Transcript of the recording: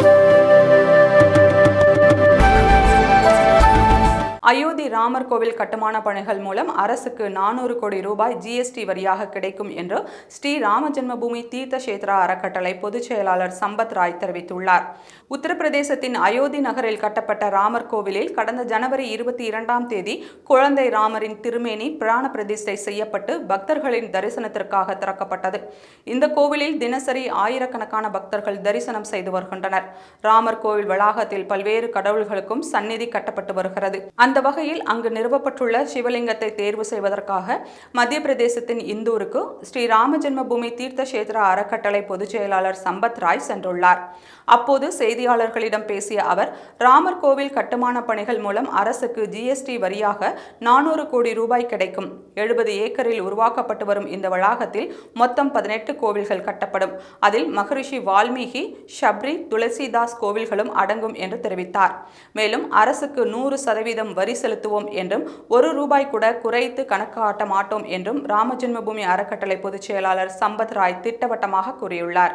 Thank you. Ayodhya Ramar கோவில் கட்டுமான பணிகள் மூலம் அரசுக்கு நானூறு கோடி ரூபாய் ஜிஎஸ்டி வரியாக கிடைக்கும் என்று ஸ்ரீ ராம ஜென்மபூமி தீர்த்த கஷேத்ரா அறக்கட்டளை பொதுச் செயலாளர் சம்பத் ராய் தெரிவித்துள்ளார். உத்தரப்பிரதேசத்தின் அயோத்தி நகரில் கட்டப்பட்ட ராமர் கோவிலில் கடந்த ஜனவரி இருபத்தி இரண்டாம் தேதி குழந்தை ராமரின் திருமேனி பிராண பிரதிஷ்டை செய்யப்பட்டு பக்தர்களின் தரிசனத்திற்காக திறக்கப்பட்டது. இந்த கோவிலில் தினசரி ஆயிரக்கணக்கான பக்தர்கள் தரிசனம் செய்து வருகின்றனர். ராமர் கோவில் வளாகத்தில் பல்வேறு கடவுள்களுக்கும் சந்நிதி கட்டப்பட்டு வருகிறது. அந்த வகையில் அங்கு நிறுவப்பட்டுள்ள சிவலிங்கத்தை தேர்வு செய்வதற்காக மத்திய பிரதேசத்தின் இந்தூருக்கு ஸ்ரீ ராமஜென்ம பூமி தீர்த்த கஷேத்திர அறக்கட்டளை பொதுச் செயலாளர் சம்பத் ராய் சென்றுள்ளார். அப்போது செய்தியாளர்களிடம் பேசிய அவர் ராமர் கோவில் கட்டுமான பணிகள் மூலம் அரசுக்கு ஜிஎஸ்டி வரியாக நானூறு கோடி ரூபாய் கிடைக்கும். எழுபது ஏக்கரில் உருவாக்கப்பட்டு வரும் இந்த வளாகத்தில் மொத்தம் பதினெட்டு கோவில்கள் கட்டப்படும். அதில் மகரிஷி வால்மீகி ஷப்ரி துளசிதாஸ் கோவில்களும் அடங்கும் என்று தெரிவித்தார். மேலும் அரசுக்கு நூறு சதவீதம் வரி செலுத்துவோம் என்றும் ஒரு ரூபாய் கூட குறைத்து கணக்கு காட்ட மாட்டோம் என்றும் ராமஜென்மபூமி அறக்கட்டளை பொதுச் செயலாளர் சம்பத் ராய் திட்டவட்டமாக கூறியுள்ளார்.